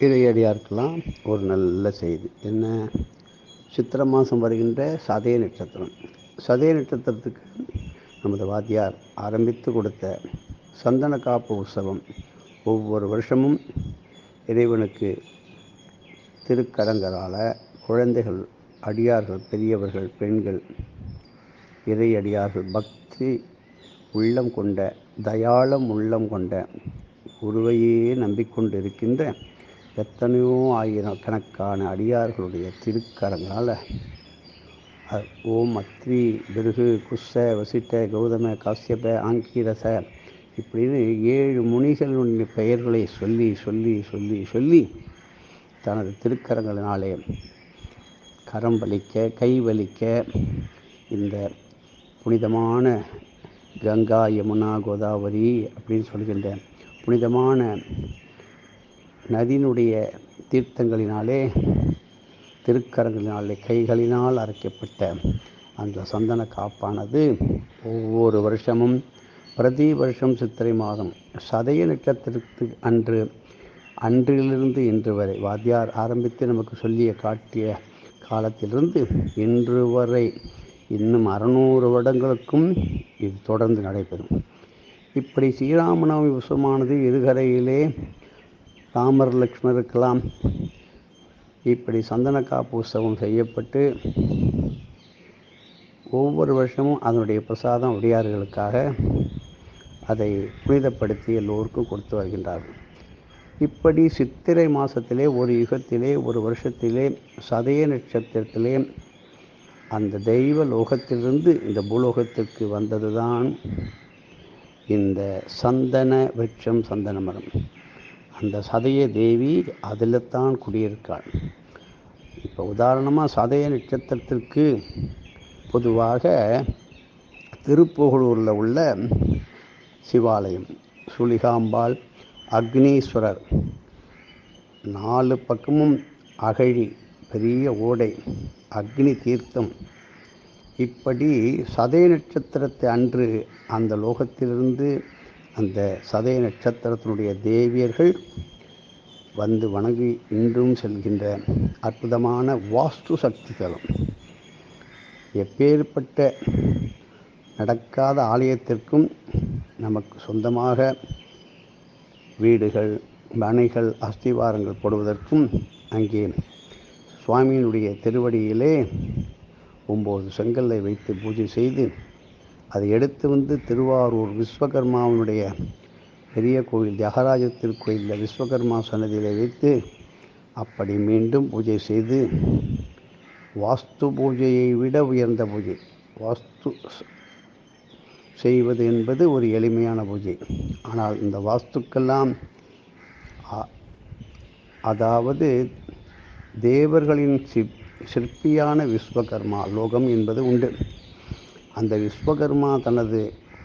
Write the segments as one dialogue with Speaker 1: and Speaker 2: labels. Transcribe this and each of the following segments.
Speaker 1: இறையடியாருக்கெல்லாம் ஒரு நல்ல செய்தி. என்ன? சித்திரை மாதம் வருகின்ற சதய நட்சத்திரம். சதய நட்சத்திரத்துக்கு நமது வாத்தியார் ஆரம்பித்து கொடுத்த சந்தன காப்பு உற்சவம் ஒவ்வொரு வருஷமும் இறைவனுக்கு திருக்கரங்களால் குழந்தைகள் அடியார்கள் பெரியவர்கள் பெண்கள் இறையடியார்கள் பக்தி உள்ளம் கொண்ட தயாளம் உள்ளம் கொண்ட குருவையே நம்பிக்கொண்டு இருக்கின்ற எத்தனையோ ஆயிரம் கணக்கான அடியார்களுடைய திருக்கரங்களால் ஓம் அத்ரி பிருகு குஷ வசிட்ட கௌதம காசியப ஆங்கீரச இப்படின்னு ஏழு முனிகளுடைய பெயர்களை சொல்லி சொல்லி சொல்லி சொல்லி தனது திருக்கரங்களினாலே கரம் வலிக்க கை வலிக்க இந்த புனிதமான கங்கா யமுனா கோதாவரி அப்படின்னு சொல்கின்ற புனிதமான நதியினுடைய தீர்த்தங்களினாலே திருக்கரங்களினாலே கைகளினால் அரைக்கப்பட்ட அந்த சந்தன காப்பானது ஒவ்வொரு வருஷமும் பிரதி வருஷம் சித்திரை மாதம் சதய நட்சத்திரத்து அன்று அன்றிலிருந்து இன்று வரை வாத்தியார் ஆரம்பித்து நமக்கு சொல்லிய காட்டிய காலத்திலிருந்து இன்று வரை இன்னும் அறநூறு வருடங்களுக்கும் இது தொடர்ந்து நடைபெறும். இப்படி ஸ்ரீராமநவமி உசமானது இருகரையிலே ராமர் லக்ஷ்மணருக்கெல்லாம் இப்படி சந்தன காப்பு உற்சவம் செய்யப்பட்டு ஒவ்வொரு வருஷமும் அதனுடைய பிரசாதம் உடையார்களுக்காக அதை புனிதப்படுத்தி எல்லோருக்கும் கொடுத்து வருகின்றார்கள். இப்படி சித்திரை மாதத்திலே ஒரு யுகத்திலே ஒரு வருஷத்திலே சதய நட்சத்திரத்திலே அந்த தெய்வ லோகத்திலிருந்து இந்த பூலோகத்திற்கு வந்தது தான் இந்த சந்தன விருட்சம் சந்தன மரம். அந்த சதய தேவி அதில் தான் குடியிருக்காள். இப்போ உதாரணமாக சதய நட்சத்திரத்திற்கு பொதுவாக திருப்புகழூரில் உள்ள சிவாலயம் சுளிகாம்பாள் அக்னீஸ்வரர் நாலு பக்கமும் அகழி பெரிய ஓடை அக்னி தீர்த்தம். இப்படி சதய நட்சத்திரத்தை அன்று அந்த லோகத்திலிருந்து அந்த சதய நட்சத்திரத்தினுடைய தேவியர்கள் வந்து வணங்கி இன்றும் செல்கின்ற அற்புதமான வாஸ்து சக்திகளும் எப்பேற்பட்ட நடக்காத ஆலயத்திற்கும் நமக்கு சொந்தமாக வீடுகள் மனைகள் அஸ்திவாரங்கள் போடுவதற்கும் அங்கே சுவாமியினுடைய திருவடியிலே ஒம்பது செங்கல்லை வைத்து பூஜை செய்து அதை எடுத்து வந்து திருவாரூர் விஸ்வகர்மாவினுடைய பெரிய கோவில் தியாகராஜ திருக்கோயிலில் விஸ்வகர்மா சன்னதியில் வைத்து அப்படி மீண்டும் பூஜை செய்து வாஸ்து பூஜையை விட உயர்ந்த பூஜை. வாஸ்து செய்வது என்பது ஒரு எளிமையான பூஜை. ஆனால் இந்த வாஸ்துக்கெல்லாம் அதாவது தேவர்களின் சிப் சிற்பியான விஸ்வகர்மா லோகம் என்பது உண்டு. அந்த விஸ்வகர்மா தனது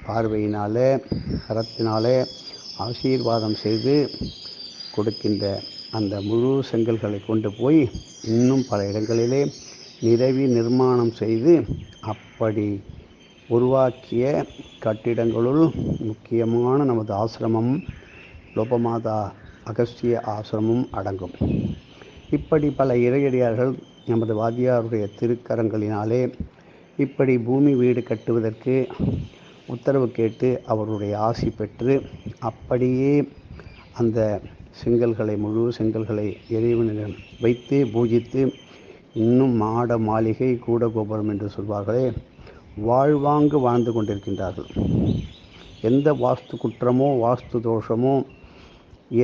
Speaker 1: பார்வையினாலே கரத்தினாலே ஆசீர்வாதம் செய்து கொடுக்கின்ற அந்த முழு செங்கல்களை கொண்டு போய் இன்னும் பல இடங்களிலே நிறவி நிர்மாணம் செய்து அப்படி உருவாக்கிய கட்டிடங்களுள் முக்கியமான நமது ஆசிரமம் லோபமாதா அகஸ்திய ஆசிரமம் அடங்கும். இப்படி பல இறையடியார்கள் நமது வாத்தியாருடைய திருக்கரங்களினாலே இப்படி பூமி வீடு கட்டுவதற்கு உத்தரவு கேட்டு அவருடைய ஆசி பெற்று அப்படியே அந்த செங்கல்களை முழு செங்கல்களை இறைவனிடம் வைத்து பூஜித்து இன்னும் மாட மாளிகை கூட கோபுரம் என்று சொல்வார்களே வாழ்வாங்கு வாழ்ந்து கொண்டிருக்கின்றார்கள். எந்த வாஸ்து குற்றமோ வாஸ்து தோஷமோ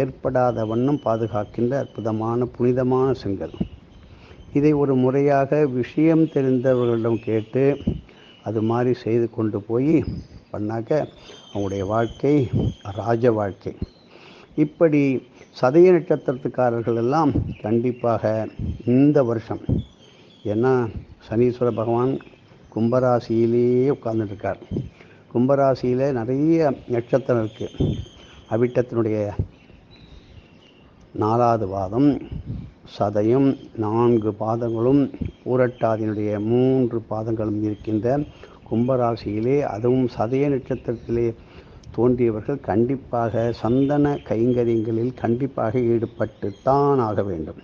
Speaker 1: ஏற்படாத வண்ணம் பாதுகாக்கின்ற அற்புதமான புனிதமான செங்கல். இதை ஒரு முறையாக விஷயம் தெரிந்தவர்களிடம் கேட்டு அது மாதிரி செய்து கொண்டு போய் பண்ணாக்க அவங்களுடைய வாழ்க்கை ராஜ வாழ்க்கை. இப்படி சதய நட்சத்திரத்துக்காரர்கள் எல்லாம் கண்டிப்பாக இந்த வருஷம் ஏன்னா சனீஸ்வர பகவான் கும்பராசியிலேயே உட்கார்ந்துட்டுருக்கார் கும்பராசியில் நிறைய நட்சத்திரம் இருக்குது அவிட்டத்தினுடைய நாலாவது வாதம் சதையும் நான்கு பாதங்களும் பூரட்டாதினுடைய மூன்று பாதங்களும் இருக்கின்ற கும்பராசியிலே அதுவும் சதய நட்சத்திரத்திலே தோன்றியவர்கள் கண்டிப்பாக சந்தன கைங்கரியங்களில் கண்டிப்பாக ஈடுபட்டுத்தான் ஆக வேண்டும்.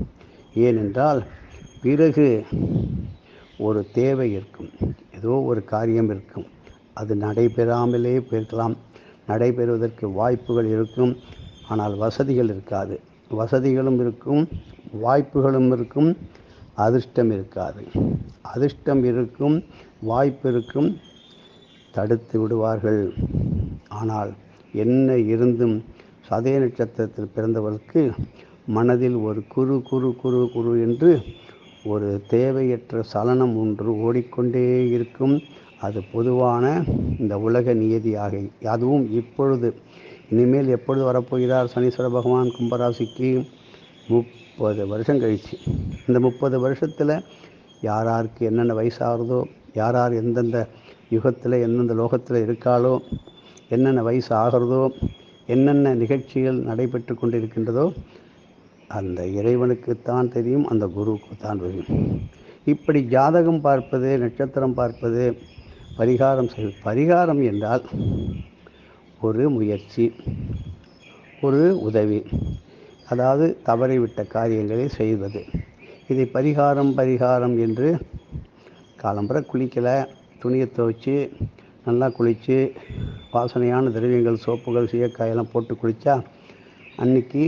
Speaker 1: ஏனென்றால் பிறகு ஒரு தேவை இருக்கும் ஏதோ ஒரு காரியம் இருக்கும். அது நடைபெறாமலே போயிருக்கலாம். நடைபெறுவதற்கு வாய்ப்புகள் இருக்கும். ஆனால் வசதிகள் இருக்காது. வசதிகளும் இருக்கும். வாய்ப்புகளும் இருக்கும் அதிர்ஷ்டம் இருக்காது. அதிர்ஷ்டம் இருக்கும் வாய்ப்பு இருக்கும் தடுத்து விடுவார்கள். ஆனால் என்ன இருந்தும் சதய நட்சத்திரத்தில் பிறந்தவர்களுக்கு மனதில் ஒரு குரு குரு குரு குரு என்று ஒரு தேவையற்ற சலனம் ஒன்று ஓடிக்கொண்டே இருக்கும். அது பொதுவான இந்த உலக நியதியாக அதுவும் இப்பொழுது. இனிமேல் எப்பொழுது வரப்போகிறார் சனீஸ்வர பகவான் கும்பராசிக்கு? முப்பது வருஷம் கழிச்சு. இந்த முப்பது வருஷத்தில் யார் யாருக்கு என்னென்ன வயசாகிறதோ யார் யார் எந்தெந்த யுகத்தில் எந்தெந்த லோகத்தில் இருக்காளோ என்னென்ன வயசு ஆகிறதோ என்னென்ன நிகழ்ச்சிகள் நடைபெற்று கொண்டிருக்கின்றதோ அந்த இறைவனுக்குத்தான் தெரியும் அந்த குருவுக்கு தான் தெரியும். இப்படி ஜாதகம் பார்ப்பது நட்சத்திரம் பார்ப்பது பரிகாரம் செய் பரிகாரம் என்றால் ஒரு முயற்சி ஒரு உதவி. அதாவது தவறிவிட்ட காரியங்களை செய்வது. இதை பரிகாரம் பரிகாரம் என்று காலம்புற குளிக்கலை. துணியை துவைச்சி நல்லா குளித்து வாசனையான திரவியங்கள் சோப்புகள் சீயக்காயெல்லாம் போட்டு குளித்தா அன்னைக்கு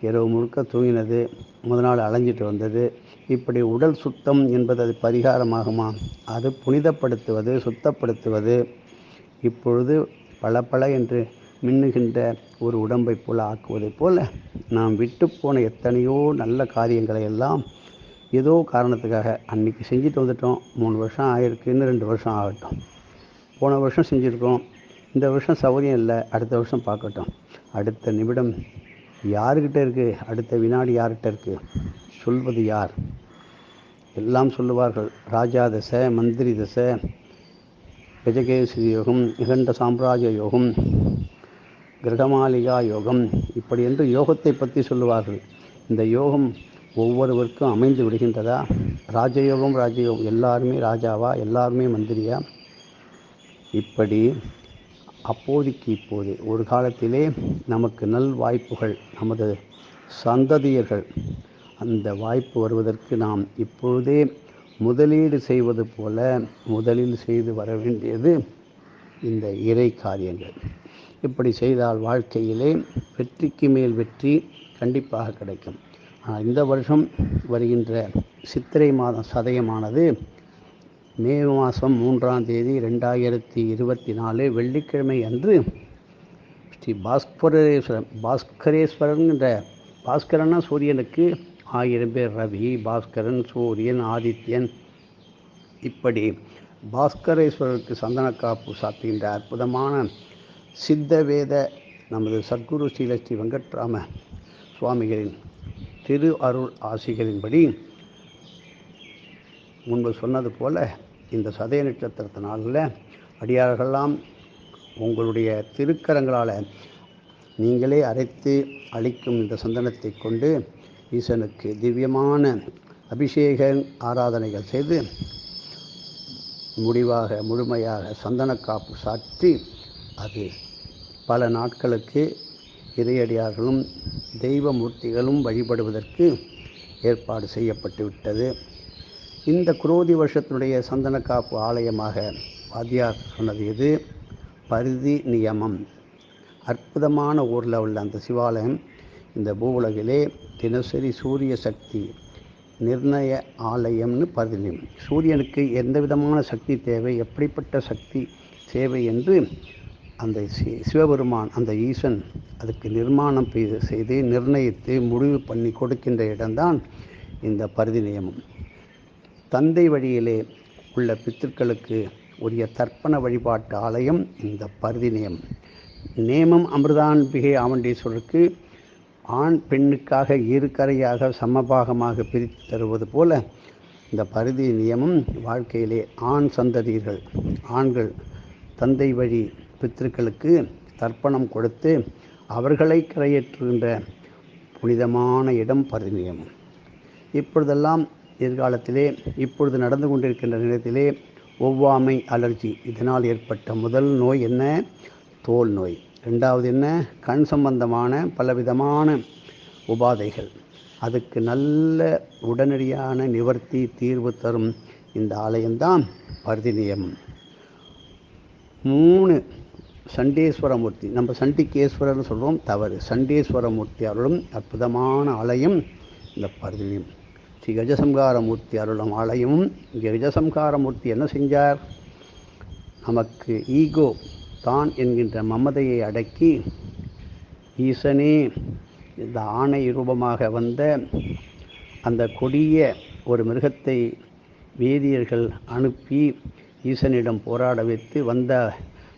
Speaker 1: இரவு முழுக்க தூங்கினது. முத நாள் அலைஞ்சிட்டு வந்தது. இப்படி உடல் சுத்தம் என்பது அது பரிகாரமாகுமா? அது புனிதப்படுத்துவது சுத்தப்படுத்துவது. இப்பொழுது பல பல என்று மின்னுகின்ற ஒரு உடம்பை போல ஆக்குவதைப் போல நாம் விட்டு போன எத்தனையோ நல்ல காரியங்களை எல்லாம் ஏதோ காரணத்துக்காக அன்னைக்கு செஞ்சுட்டு வந்துட்டோம். மூணு வருஷம் ஆயிருக்கு இன்னும் ரெண்டு வருஷம் ஆகட்டும். போன வருஷம் செஞ்சுருக்கோம். இந்த வருஷம் சௌகரியம் இல்லை அடுத்த வருஷம் பார்க்கட்டும். அடுத்த நிமிடம் யாருக்கிட்ட இருக்குது அடுத்த வினாடி யார்கிட்ட இருக்குது சொல்வது யார்? எல்லாம் சொல்லுவார்கள். ராஜா தசை மந்திரி தசை கஜகேசரி யோகம் நிகண்ட சாம்ராஜ்ய யோகம் கிரகமாலிகா யோகம். இப்படி என்று யோகத்தை பற்றி சொல்லுவார்கள். இந்த யோகம் ஒவ்வொருவருக்கும் அமைந்து விடுகின்றதா? ராஜயோகம் ராஜயோகம். எல்லாருமே ராஜாவா? எல்லாருமே மந்திரியா? இப்படி அப்போதைக்கு இப்போது ஒரு காலத்திலே நமக்கு நல் வாய்ப்புகள் நமது சந்ததியர்கள் அந்த வாய்ப்பு வருவதற்கு நாம் இப்பொழுதே முதலீடு செய்வது போல முதலில் செய்து வர வேண்டியது இந்த இறை காரியங்கள். இப்படி செய்தால் வாழ்க்கையிலே வெற்றிக்கு மேல் வெற்றி கண்டிப்பாக கிடைக்கும். ஆனால் இந்த வருஷம் வருகின்ற சித்திரை மாதம் சதயமானது மே மாதம் மூன்றாம் தேதி ரெண்டாயிரத்தி இருபத்தி நாலு வெள்ளிக்கிழமை அன்று ஸ்ரீ பாஸ்கரேஸ்வரன் பாஸ்கரேஸ்வரன் என்ற பாஸ்கரன்னா சூரியனுக்கு ஆயிரம் பேர் ரவி பாஸ்கரன் சூரியன் ஆதித்யன் இப்படி பாஸ்கரேஸ்வரருக்கு சந்தனக்காப்பு சாத்துகின்ற அற்புதமான சித்த வேத நமது சத்குரு ஸ்ரீலஸ்ரீ வெங்கட்ராம சுவாமிகளின் திரு அருள் ஆசிகளின்படி முன்பு சொன்னது போல இந்த சதய நட்சத்திரத்தினால அடியார்களெல்லாம் உங்களுடைய திருக்கரங்களால் நீங்களே அரைத்து அளிக்கும் இந்த சந்தனத்தை கொண்டு ஈசனுக்கு திவ்யமான அபிஷேக ஆராதனைகள் செய்து முடிவாக முழுமையாக சந்தனக்காப்பு சாற்றி அது பல நாட்களுக்கு இறையடியார்களும் தெய்வமூர்த்திகளும் வழிபடுவதற்கு ஏற்பாடு செய்யப்பட்டு விட்டது. இந்த குரோதி வருஷத்தினுடைய சந்தனக்காப்பு ஆலயமாக வாத்தியார் சொன்னது இது பரிதி நியமம். அற்புதமான ஊரில் உள்ள அந்த சிவாலயம் இந்த பூவுலகிலே தினசரி சூரிய சக்தி நிர்ணய ஆலயம்னு பரிதினியம் சூரியனுக்கு எந்த விதமான சக்தி தேவை? எப்படிப்பட்ட சக்தி தேவை என்று அந்த சி- சிவபெருமான் அந்த ஈசன் அதுக்கு நிர்மாணம் செய்து நிர்ணயித்து முடிவு பண்ணி கொடுக்கின்ற இடம்தான் இந்த பரிதி நியமம். தந்தை வழியிலே உள்ள பித்திருக்களுக்கு உரிய தர்ப்பண வழிபாட்டு ஆலயம் இந்த பருதி நியமம். நேமம் அமிர்தான்பிகை ஆவண்டீஸ்வரருக்கு ஆண் பெண்ணுக்காக இருக்கரையாக சமபாகமாக பிரித்து தருவது போல இந்த பருதி நியமம் வாழ்க்கையிலே ஆண் சந்ததியர்கள் ஆண்கள் தந்தை வழி பித்திருக்களுக்கு தர்ப்பணம் கொடுத்து அவர்களை கரையேற்றுகின்ற புனிதமான இடம் பரிமியம். இப்பொழுதெல்லாம் எதிர்காலத்திலே இப்பொழுது நடந்து கொண்டிருக்கின்ற நேரத்திலே ஒவ்வாமை அலர்ஜி. இதனால் ஏற்பட்ட முதல் நோய் என்ன? தோல் நோய். ரெண்டாவது என்ன? கண் சம்பந்தமான பலவிதமான உபாதைகள். அதுக்கு நல்ல உடனடியான நிவர்த்தி தீர்வு தரும் இந்த ஆலயம்தான் பர்தினியம் மூணு சண்டேஸ்வரமூர்த்தி. நம்ம சண்டிகேஸ்வரர்னு சொல்கிறோம் தவறு. சண்டேஸ்வரமூர்த்தி அருளும் அற்புதமான ஆலயம் இந்த பருவியும் ஸ்ரீ கஜசம்காரமூர்த்தி அருளும் ஆலயமும் இங்கே கஜசம்காரமூர்த்தி என்ன செஞ்சார்? நமக்கு ஈகோ தான் என்கின்ற மமதையை அடக்கி ஈசனே இந்த ஆணை ரூபமாக வந்த அந்த கொடிய ஒரு மிருகத்தை வேதியர்கள் அனுப்பி ஈசனிடம் போராட வைத்து வந்த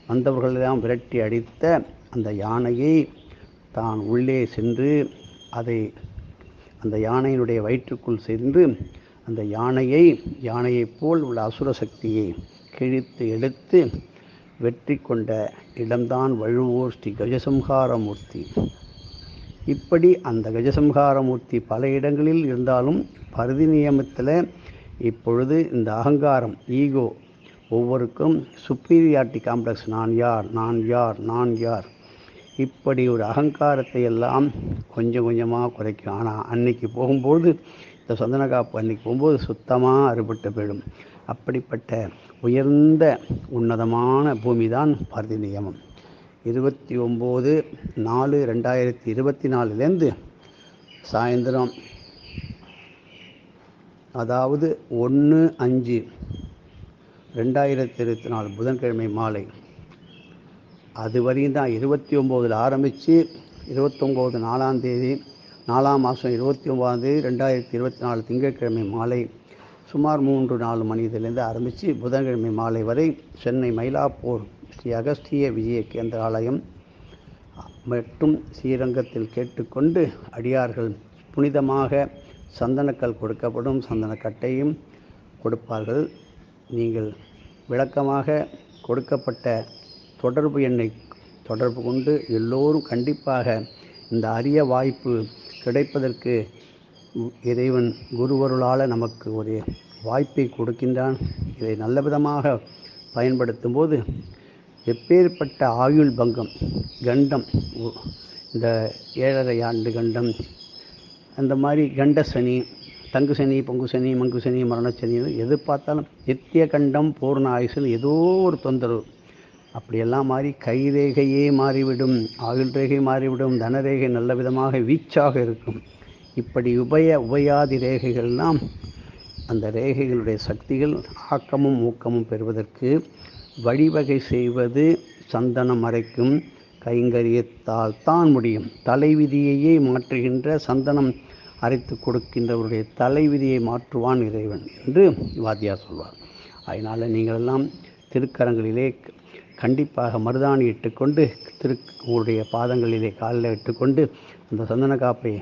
Speaker 1: வந்தவர்களெல்லாம் விரட்டி அடித்த அந்த யானையை தான் உள்ளே சென்று அதை அந்த யானையினுடைய வயிற்றுக்குள் சென்று அந்த யானையை யானையைப் போல் உள்ள அசுர சக்தியை கிழித்து எடுத்து வெற்றி கொண்ட இடம்தான் வழுவோர் ஸ்ரீ கஜசம்ஹாரமூர்த்தி. இப்படி அந்த கஜசம்ஹாரமூர்த்தி பல இடங்களில் இருந்தாலும் பருதி நியமத்தில் இப்பொழுது இந்த அகங்காரம் ஈகோ ஒவ்வொருக்கும் சுப்பீரியாரிட்டி காம்ப்ளெக்ஸ் நான் யார்? நான் யார்? நான் யார்? இப்படி ஒரு அகங்காரத்தை எல்லாம் கொஞ்சம் கொஞ்சமாக குறைக்கும். ஆனால் அன்னைக்கு போகும்போது இந்த சந்தன காப்பு அன்னைக்கு போகும்போது சுத்தமாக அறுபட்டு போயிடும். அப்படிப்பட்ட உயர்ந்த உன்னதமான பூமி தான் பாரதி நியமம் இருபத்தி ஒம்பது நாலு ரெண்டாயிரத்தி இருபத்தி நாலுலேருந்து சாயந்தரம் அதாவது ஒன்று அஞ்சு ரெண்டாயிரத்தி இருபத்தி நாலு புதன்கிழமை மாலை. அது வரையும் தான் இருபத்தி ஒம்போதில் ஆரம்பித்து இருபத்தொம்போது நாலாம் தேதி நாலாம் மாதம் இருபத்தி ஒம்பதாம் தேதி ரெண்டாயிரத்தி இருபத்தி நாலு திங்கட்கிழமை மாலை சுமார் மூன்று நாலு மணியிலிருந்து ஆரம்பித்து புதன்கிழமை மாலை வரை சென்னை மயிலாப்பூர் ஸ்ரீ அகஸ்திய விஜய கேந்திராலயம் மற்றும் ஸ்ரீரங்கத்தில் கேட்டுக்கொண்டு அடியார்கள் புனிதமாக சந்தனக்கல் கொடுக்கப்படும் சந்தனக்கட்டையும் கொடுப்பார்கள். நீங்கள் விளக்கமாக கொடுக்கப்பட்ட தொடர்பு எண்ணை தொடர்பு கொண்டு எல்லோரும் கண்டிப்பாக இந்த அரிய வாய்ப்பு கிடைப்பதற்கு இறைவன் குருவருளால் நமக்கு ஒரு வாய்ப்பை கொடுக்கின்றான். இதை நல்ல விதமாக பயன்படுத்தும் போது எப்பேற்பட்ட ஆயுள் பங்கம் கண்டம் இந்த ஏழரை ஆண்டு கண்டம் அந்த மாதிரி கண்ட சனி தங்கு சனி பொங்கு சனி மங்கு சனி மரணச்சனி எது பார்த்தாலும் நித்திய கண்டம் பூர்ண ஆயுசில் ஏதோ ஒரு தொந்தரவு. அப்படியெல்லாம் மாறி கைரேகையே மாறிவிடும் ஆயுள் ரேகை மாறிவிடும் தனரேகை நல்ல விதமாக வீச்சாக இருக்கும். இப்படி உபய உபயாதி ரேகைகள்லாம் அந்த ரேகைகளுடைய சக்திகள் ஆக்கமும் ஊக்கமும் பெறுவதற்கு வழிவகை செய்வது சந்தனம் அரைக்கும் கைங்கரியத்தால் தான் முடியும். தலைவிதியையே மாற்றுகின்ற சந்தனம் அரைத்து கொடுக்கின்றவருடைய தலைவிதியை மாற்றுவான் இறைவன் என்று வாத்தியார் சொல்வார். அதனால் நீங்களெல்லாம் திருக்கரங்களிலே கண்டிப்பாக மருதாணி இட்டுக்கொண்டு திரு உங்களுடைய பாதங்களிலே காலில் இட்டுக்கொண்டு அந்த சந்தன காப்பை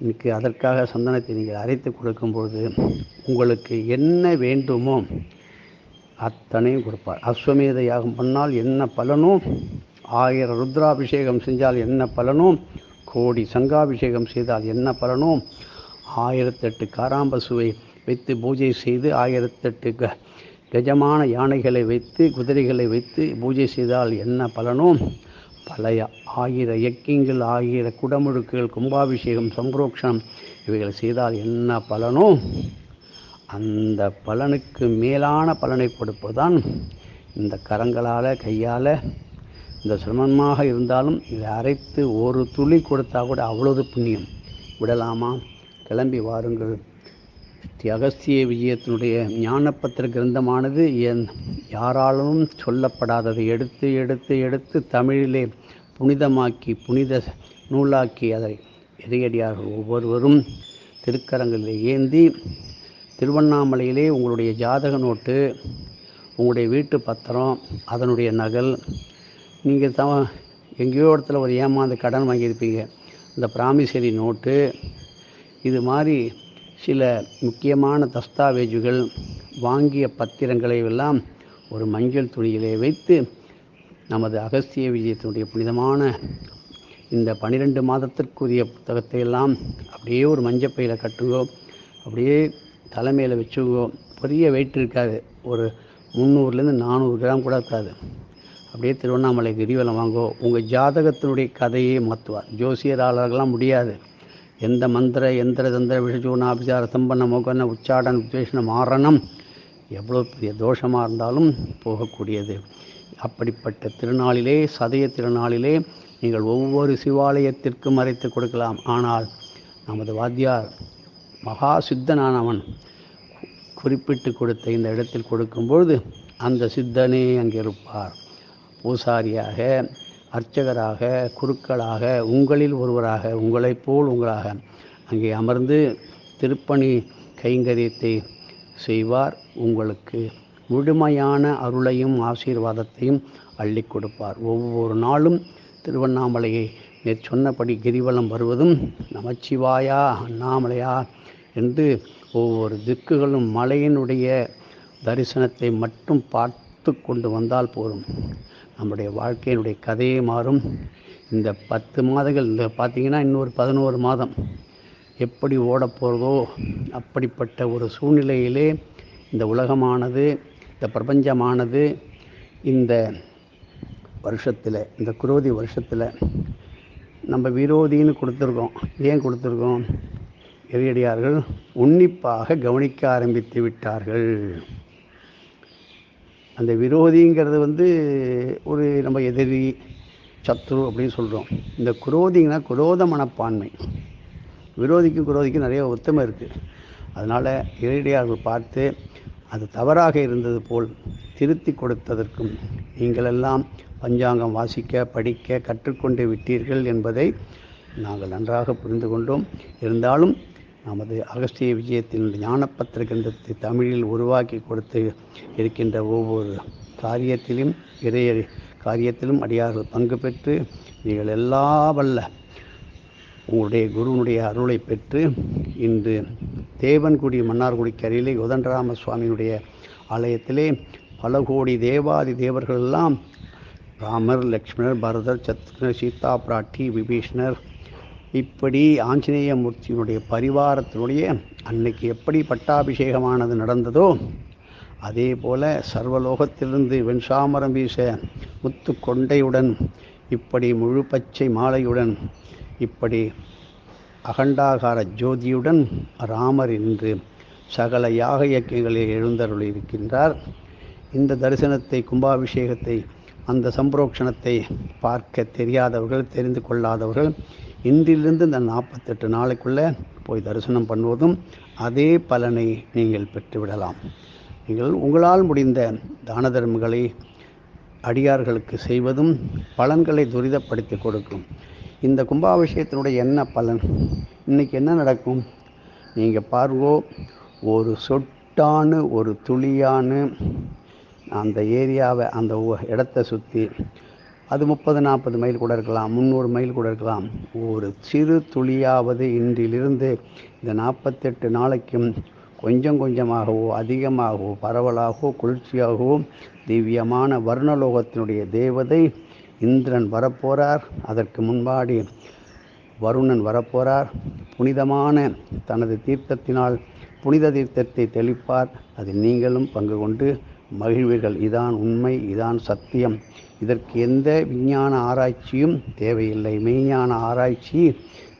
Speaker 1: இன்னைக்கு அதற்காக சந்தனத்தை நீங்கள் அரைத்து கொடுக்கும்பொழுது உங்களுக்கு என்ன வேண்டுமோ அத்தனையும் கொடுப்பார். அஸ்வமேத யாகம் பண்ணால் என்ன பலனோ ஆயிரம் ருத்ராபிஷேகம் செஞ்சால் என்ன பலனோ கோடி சங்காபிஷேகம் செய்தால் என்ன பலனோ ஆயிரத்தெட்டு காராம்பசுவை வைத்து பூஜை செய்து ஆயிரத்தெட்டு க கஜமான யானைகளை வைத்து குதிரைகளை வைத்து பூஜை செய்தால் என்ன பலனோ பழைய ஆயிர யக்கியங்கள் ஆயிர குடமுழுக்குகள் கும்பாபிஷேகம் சம்பரோக்ஷணம் இவைகளை செய்தால் என்ன பலனோ அந்த பலனுக்கு மேலான பலனை கொடுப்பதுதான் இந்த கரங்களால் கையால் இந்த சிரமமாக இருந்தாலும் இதை அரைத்து ஒரு துளி கொடுத்தா கூட அவ்வளவு புண்ணியம். விடலாமா? கிளம்பி வாருங்கள். ஸ்ரீ அகஸ்திய விஜயத்தினுடைய ஞானப்பத்திர கிரந்தமானது என் யாராலும் சொல்லப்படாததை எடுத்து எடுத்து எடுத்து தமிழிலே புனிதமாக்கி புனித நூலாக்கி அதை இறையடியார்கள் ஒவ்வொருவரும் திருக்கரங்களில் ஏந்தி திருவண்ணாமலையிலே உங்களுடைய ஜாதக நோட்டு உங்களுடைய வீட்டு பத்திரம் அதனுடைய நகல் நீங்கள் தவ எங்கேயோ இடத்துல ஒரு ஏமாந்து கடன் வாங்கியிருப்பீங்க. இந்த பிராமிசரி நோட்டு இது மாதிரி சில முக்கியமான தஸ்தாவேஜுகள் வாங்கிய பத்திரங்களை எல்லாம் ஒரு மஞ்சள் துணியிலே வைத்து நமது அகஸ்திய விஜயத்தினுடைய புனிதமான இந்த பன்னிரெண்டு மாதத்திற்குரிய புத்தகத்தை எல்லாம் அப்படியே ஒரு மஞ்சப்பையில் கட்டுங்கோ அப்படியே தலைமையில் வச்சுக்கோ பெரிய வெயிட் இருக்காது. ஒரு முந்நூறுலேருந்து நானூறு கிராம் கூட இருக்காது. அப்படியே திருவண்ணாமலை கிரிவலம் வாங்கோ. உங்கள் ஜாதகத்தினுடைய கதையே மாற்றுவார் ஜோசியராளர்கள்லாம் முடியாது. எந்த மந்திர எந்திர தந்திர விஷஜூன அபிசார சம்பன்ன மோகன உச்சாடன் உத்வேஷன மாரணம் எவ்வளோ பெரிய தோஷமாக இருந்தாலும் போகக்கூடியது. அப்படிப்பட்ட திருநாளிலே சதய திருநாளிலே நீங்கள் ஒவ்வொரு சிவாலயத்திற்கும் மறைத்து கொடுக்கலாம். ஆனால் நமது வாத்தியார் மகா சித்தனானவன் குறிப்பிட்டு கொடுத்த இந்த இடத்தில் கொடுக்கும்பொழுது அந்த சித்தனே அங்கே இருப்பார் பூசாரியாக அர்ச்சகராக குருக்களாக உங்களில் ஒருவராக உங்களைப் போல் உங்களாக அங்கே அமர்ந்து திருப்பணி கைங்கரியத்தை செய்வார். உங்களுக்கு முழுமையான அருளையும் ஆசீர்வாதத்தையும் அள்ளி கொடுப்பார். ஒவ்வொரு நாளும் திருவண்ணாமலையை நேற்று சொன்னபடி கிரிவலம் வருவதும் நமச்சிவாயா அண்ணாமலையா என்று ஒவ்வொரு திக்குகளும் மலையினுடைய தரிசனத்தை மட்டும் பார்த்து கொண்டு வந்தால் போதும். நம்முடைய வாழ்க்கையினுடைய கதையே மாறும். இந்த பத்து மாதங்கள் இந்த பார்த்திங்கன்னா இன்னொரு பதினோரு மாதம். எப்படி ஓடப் போகிறதோ அப்படிப்பட்ட ஒரு சூழ்நிலையிலே இந்த உலகமானது இந்த பிரபஞ்சமானது இந்த வருஷத்தில் இந்த குரோதி வருஷத்தில் நம்ம விரோதின்னு கொடுத்துருக்கோம். ஏன் கொடுத்துருக்கோம்? எரியடியார்கள் உன்னிப்பாக கவனிக்க ஆரம்பித்து விட்டார்கள். அந்த விரோதிங்கிறது வந்து ஒரு நம்ம எதிரி சத்ரு அப்படின்னு சொல்கிறோம் இந்த குரோதிங்கன்னா குரோத மனப்பான்மை. விரோதிக்கும் குரோதிக்கும் நிறைய ஒத்துமை இருக்குது அதனால் இறையடியார்கள் பார்த்து அது தவறாக இருந்தது போல் திருத்தி கொடுத்ததற்கும் நீங்களெல்லாம் பஞ்சாங்கம் வாசிக்க படிக்க கற்றுக்கொண்டு விட்டீர்கள் என்பதை நாங்கள் நன்றாக புரிந்து கொண்டோம். இருந்தாலும் நமது அகஸ்திய விஜயத்தின் ஞானப்பத்திர கிரந்தத்தை தமிழில் உருவாக்கி கொடுத்து இருக்கின்ற ஒவ்வொரு காரியத்திலும் இறைய காரியத்திலும் அடியார்கள் பங்கு பெற்று நீங்கள் எல்லா வல்ல உங்களுடைய குருவனுடைய அருளை பெற்று இன்று தேவன்குடி மன்னார்குடி கரையிலே யுதன்ராம சுவாமியினுடைய ஆலயத்திலே பல கோடி தேவாதி தேவர்கள் எல்லாம் ராமர் லக்ஷ்மணர் பரதர் சத்ருனர் சீதா பிராட்டி விபீஷ்ணர் இப்படி ஆஞ்சநேய மூர்த்தியினுடைய பரிவாரத்தினுடைய அன்னைக்கு எப்படி பட்டாபிஷேகமானது நடந்ததோ அதே போல சர்வலோகத்திலிருந்து வெண்சாமரம் வீச முத்து கொண்டையுடன் இப்படி முழு பச்சை மாலையுடன் இப்படி அகண்டாகார ஜோதியுடன் ராமர் இன்று சகல யாக இயக்கங்களில் எழுந்தருளி இருக்கின்றார். இந்த தரிசனத்தை கும்பாபிஷேகத்தை அந்த சம்பரோக்ஷணத்தை பார்க்க தெரியாதவர்கள் தெரிந்து கொள்ளாதவர்கள் இன்றிலிருந்து இந்த நாற்பத்தெட்டு நாளைக்குள்ளே போய் தரிசனம் பண்ணுவதும் அதே பலனை நீங்கள் பெற்றுவிடலாம். நீங்கள் உங்களால் முடிந்த தான தர்மங்களை அடியார்களுக்கு செய்வதும் பலன்களை துரிதப்படுத்தி கொடுக்கும். இந்த கும்பாபிஷேகத்தினுடைய என்ன பலன்? இன்னைக்கு என்ன நடக்கும்? நீங்கள் பாருங்கோ ஒரு சொட்டானு ஒரு துளியானு அந்த ஏரியாவை அந்த இடத்த சுற்றி அது முப்பது நாற்பது மைல் கூட இருக்கலாம் முந்நூறு மைல் கூட இருக்கலாம். ஒரு சிறு துளியாவது இன்றிலிருந்து இந்த நாற்பத்தெட்டு நாளைக்கும் கொஞ்சம் கொஞ்சமாகவோ அதிகமாகவோ பரவலாகவோ குளிர்ச்சியாகவோ திவ்யமான வர்ணலோகத்தினுடைய தேவதை இந்திரன் வரப்போகிறார் அதற்கு முன்பாடி வருணன் வரப்போறார். புனிதமான தனது தீர்த்தத்தினால் புனித தீர்த்தத்தை தெளிப்பார். அதில் நீங்களும் பங்கு கொண்டு மகிழ்வீர்கள். இதான் உண்மை இதான் சத்தியம். இதற்கு எந்த விஞ்ஞான ஆராய்ச்சியும் தேவையில்லை. மெய்ஞான ஆராய்ச்சி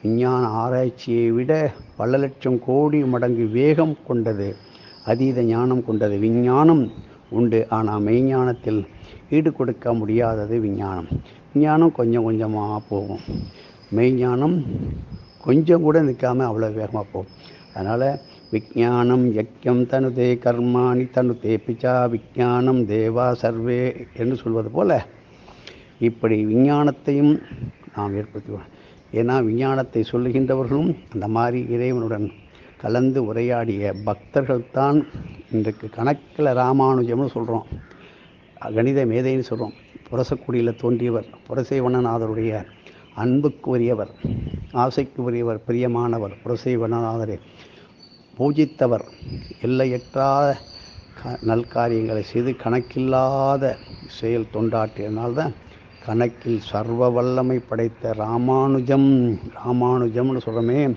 Speaker 1: விஞ்ஞான ஆராய்ச்சியை விட பல லட்சம் கோடி மடங்கு வேகம் கொண்டது அதீத ஞானம் கொண்டது விஞ்ஞானம் உண்டு. ஆனால் மெய்ஞானத்தில் ஈடு கொடுக்க முடியாதது விஞ்ஞானம். விஞ்ஞானம் கொஞ்சம் கொஞ்சமாக போகும். மெய்ஞானம் கொஞ்சம் கூட நிற்காமல் அவ்வளோ வேகமாக போகும். அதனால் விஜானம் யக்கியம் தனுதே கர்மாணி தனுதே பிச்சா விஜானம் தேவா சர்வே என்று சொல்வது போல இப்படி விஞ்ஞானத்தையும் நாம் ஏற்படுத்துவோம். ஏன்னா விஞ்ஞானத்தை சொல்லுகின்றவர்களும் அந்த மாதிரி இறைவனுடன் கலந்து உரையாடிய பக்தர்கள் தான் இன்றைக்கு கணக்கில் ராமானுஜம்னு சொல்கிறோம் கணித மேதைன்னு சொல்கிறோம் புரசக்குடியில் தோன்றியவர் புரசைவண்ணநாதருடைய அன்புக்குரியவர் ஆசைக்கு உரியவர் பிரியமானவர் புரசைவனநாதரே பூஜித்தவர். எல்லையற்றாத க- நல்காரியங்களை செய்து கணக்கில்லாத செயல் தொண்டாற்றியதனால்தான் கணக்கில் சர்வ வல்லமை படைத்த ராமானுஜம் ராமானுஜம்னு சொல்கிறோமே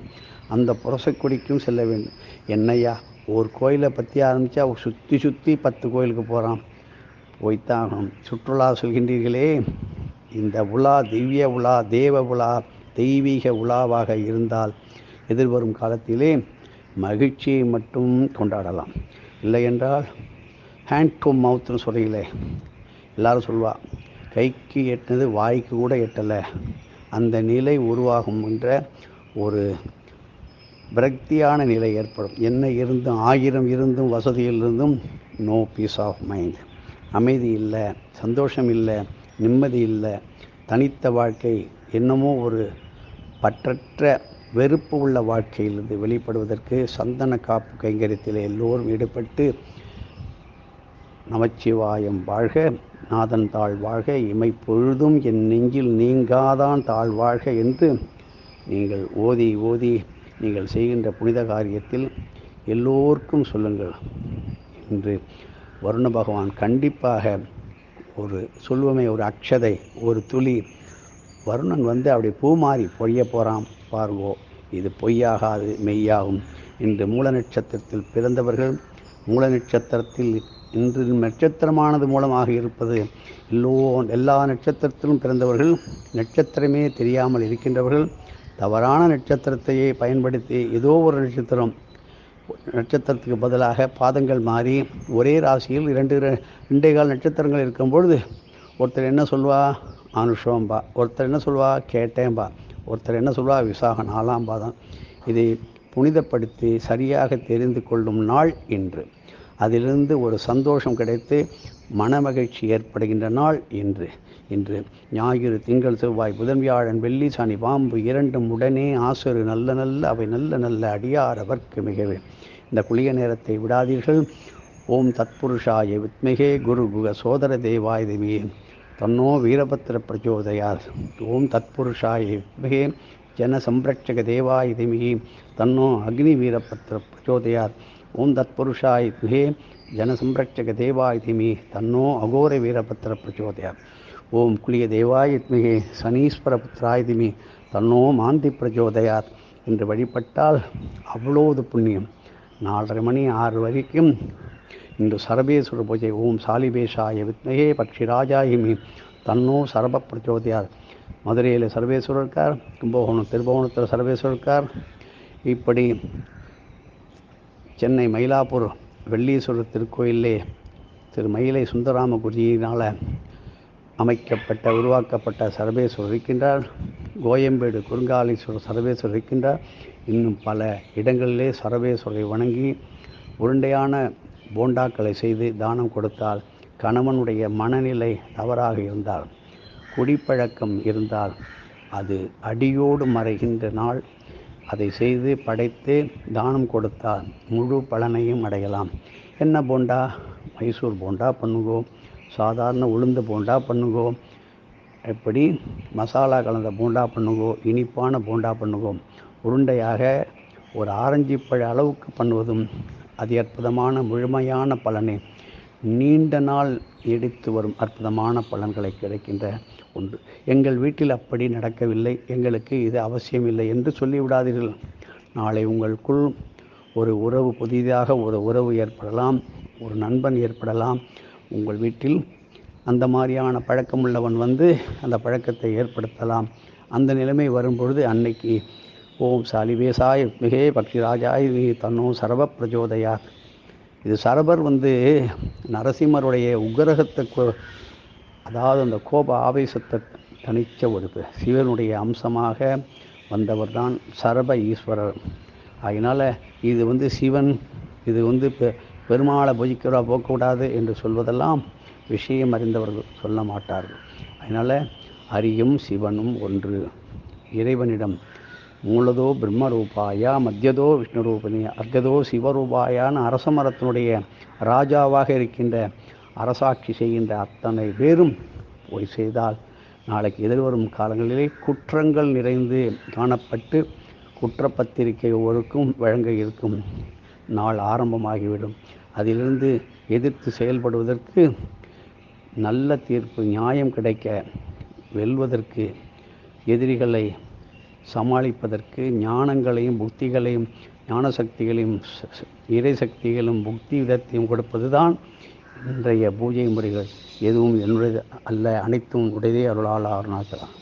Speaker 1: அந்த புரசக்குடிக்கும் செல்ல வேண்டும். என்னையா ஒரு கோயிலை பற்றி ஆரம்பித்தா சுற்றி சுற்றி பத்து கோயிலுக்கு போகிறான் போய்த்தாகணும். சுற்றுலா செல்கின்றீர்களே இந்த உலா திவ்ய உலா தேவ உலா தெய்வீக உலாவாக இருந்தால் எதிர்வரும் காலத்திலே மகிழ்ச்சியை மட்டும் கொண்டாடலாம். இல்லை என்றால் ஹேண்ட் டு மவுத்னு சொல்கிறீங்களே எல்லாரும் சொல்வா கைக்கு எட்டினது வாய்க்கு கூட எட்டலை. அந்த நிலை உருவாகும் என்ற ஒரு விரக்தியான நிலை ஏற்படும். என்ன இருந்தும் ஆயிரம் இருந்தும் வசதியில் இருந்தும் நோ பீஸ் ஆஃப் மைண்ட் அமைதி இல்லை சந்தோஷம் இல்லை நிம்மதி இல்லை தனித்த வாழ்க்கை என்னமோ ஒரு பற்றற்ற வெறுப்பு உள்ள வாழ்க்கையிலிருந்து வெளிப்படுவதற்கு சந்தன காப்பு கைங்கரியத்தில் எல்லோரும் ஈடுபட்டு நமச்சிவாயம் வாழ்க நாதன் தாழ் வாழ்க இமை பொழுதும் என் நெஞ்சில் நீங்காதான் தாழ் வாழ்க என்று நீங்கள் ஓதி ஓதி நீங்கள் செய்கின்ற புனித காரியத்தில் எல்லோருக்கும் சொல்லுங்கள் என்று வருண பகவான் கண்டிப்பாக ஒரு சொல்வமே ஒரு அக்ஷதை ஒரு துளி வருணன் வந்து அப்படி பூமாறி பொய்ய போகிறான் பாருங்கோ இது பொய்யாகாது மெய்யாகும். இன்று மூல நட்சத்திரத்தில் பிறந்தவர்கள் மூல நட்சத்திரத்தில் இன்று நட்சத்திரமானது மூலமாக இருப்பது எல்லோ எல்லா நட்சத்திரத்திலும் பிறந்தவர்கள் நட்சத்திரமே தெரியாமல் இருக்கின்றவர்கள் தவறான நட்சத்திரத்தையே பயன்படுத்தி ஏதோ ஒரு நட்சத்திரம் நட்சத்திரத்துக்கு பதிலாக பாதங்கள் மாறி ஒரே ராசியில் இரண்டு ரெண்டே கால் நட்சத்திரங்கள் இருக்கும் பொழுது ஒருத்தர் என்ன சொல்வா? அனுஷம்பா. ஒருத்தர் என்ன சொல்வா? கேட்டேன்பா ஒருத்தர் என்ன சொல்வா? விசாக நாலாம் தான். இதை புனிதப்படுத்தி சரியாக தெரிந்து கொள்ளும் நாள் இன்று. அதிலிருந்து ஒரு சந்தோஷம் கிடைத்து மனமகிழ்ச்சி ஏற்படுகின்ற நாள் இன்று. இன்று ஞாயிறு திங்கள் செவ்வாய் புதன் வியாழன் வெள்ளி சனி பாம்பு இரண்டும் உடனே ஆசரு நல்ல நல்ல அவை நல்ல நல்ல அடியார் அவர்க்கு மிகவே. இந்த குளிய நேரத்தை விடாதீர்கள். ஓம் தத்புருஷாய வித்மிகே குரு குக சோதர தேவாய தேவியே. தன்னோ வீரபத்திர பிரச்சோதயார் ஓம் தத்புருஷாய வித்மிகே ஜன சம்ரட்சக தேவாய திமிகி தன்னோ அக்னி வீரபத்திர பிரச்சோதயார் ஓம் தத்புருஷாய வித்மிகே ஜன சம்ரட்சக தேவாய திமி தன்னோ அகோர வீரபத்திர பிரச்சோதயார் ஓம் குளிய தேவாய வித்மிகே சனீஸ்வர புத்திராய திமி தன்னோ மாந்தி பிரச்சோதயார் என்று வழிபட்டால் அவ்வளோது புண்ணியம். நாலரை மணி ஆறு வரைக்கும் இன்று சரபேஸ்வர பூஜை ஓம் சாலிபேஷாய வித்மகே பக்ஷிராஜாயிமி தன்னோ சரப பிரச்சோதியார் மதுரையில் சர்வேஸ்வரர் இருக்கார் கும்பகோணம் திருபுவனத்தில் சர்வேஸ்வரர் இருக்கார். இப்படி சென்னை மயிலாப்பூர் வெள்ளீஸ்வரர் திருக்கோயிலே திரு மயிலை சுந்தராம குருஜியினால் அமைக்கப்பட்ட உருவாக்கப்பட்ட சர்வேஸ்வரர் இருக்கின்றார். கோயம்பேடு குறுங்காலீஸ்வரர் சர்வேஸ்வரர் இருக்கின்றார். இன்னும் பல இடங்களிலே சர்வேஸ்வரரை வணங்கி உருண்டையான போண்டாக்களை செய்து தானம் கொடுத்தால் கணவனுடைய மனநிலை தவறாக இருந்தால் குடிப்பழக்கம் இருந்தால் அது அடியோடு மறைகின்ற நாள். அதை செய்து படைத்து தானம் கொடுத்தால் முழு பலனையும் அடையலாம். என்ன போண்டா? மைசூர் போண்டா பண்ணுங்கோ. சாதாரண உளுந்து போண்டா பண்ணுங்கோ. எப்படி? மசாலா கலந்த போண்டா பண்ணுங்கோ. இனிப்பான போண்டா பண்ணுங்கோ. உருண்டையாக ஒரு ஆரஞ்சு பழ அளவுக்கு பண்ணுவதும் அது அற்புதமான முழுமையான பலனை. நீண்ட நாள் எடுத்து வரும் அற்புதமான பலன்களை கிடைக்கின்ற ஒன்று. எங்கள் வீட்டில் அப்படி நடக்கவில்லை. எங்களுக்கு இது அவசியமில்லை என்று சொல்லிவிடாதீர்கள். நாளை உங்களுக்குள் ஒரு உறவு புதிதாக ஒரு உறவு ஏற்படலாம். ஒரு நண்பன் ஏற்படலாம். உங்கள் வீட்டில் அந்த மாதிரியான பழக்கம் உள்ளவன் வந்து அந்த பழக்கத்தை ஏற்படுத்தலாம். அந்த நிலைமை வரும்பொழுது அன்னைக்கு ஓம் சாலிவேசாய் மிகே பக்ஷிராஜாய் நீ தன்னோ சரவ பிரஜோதயா இது சரபர் வந்து நரசிம்மருடைய உக்ரகத்தை அதாவது அந்த கோப ஆவேசத்தை தனித்த ஒரு சிவனுடைய அம்சமாக வந்தவர் தான் சரப ஈஸ்வரர். அதனால் இது வந்து சிவன் இது வந்து பெ பெருமாளை பூஜிக்கிறா போகக்கூடாது என்று சொல்வதெல்லாம் விஷயம் அறிந்தவர்கள் சொல்ல மாட்டார்கள். அதனால் அரியும் சிவனும் ஒன்று. இறைவனிடம் மூலதோ பிரம்மரூபாயா மத்தியதோ விஷ்ணு ரூபிணி அர்க்கதோ சிவரூபாயான அரச மரத்தினுடைய ராஜாவாக இருக்கின்ற அரசாட்சி செய்கின்ற அத்தனை பேரும் போய் செய்தால் நாளைக்கு எதிர்வரும் காலங்களிலே குற்றங்கள் நிறைந்து காணப்பட்டு குற்றப்பத்திரிகை ஒவ்வொருக்கும் வழங்க இருக்கும் நாள் ஆரம்பமாகிவிடும். அதிலிருந்து எதிர்த்து செயல்படுவதற்கு நல்ல தீர்ப்பு நியாயம் கிடைக்க வெல்வதற்கு எதிரிகளை சமாளிப்பதற்கு ஞானங்களையும் புக்திகளையும் ஞான சக்திகளையும் இறை சக்திகளும் புக்தி விதத்தையும் கொடுப்பது தான் இன்றைய பூஜை முறைகள். எதுவும் என்னுடைய அல்ல அனைத்தும் உடையதே அருளால் அருணாச்சலம்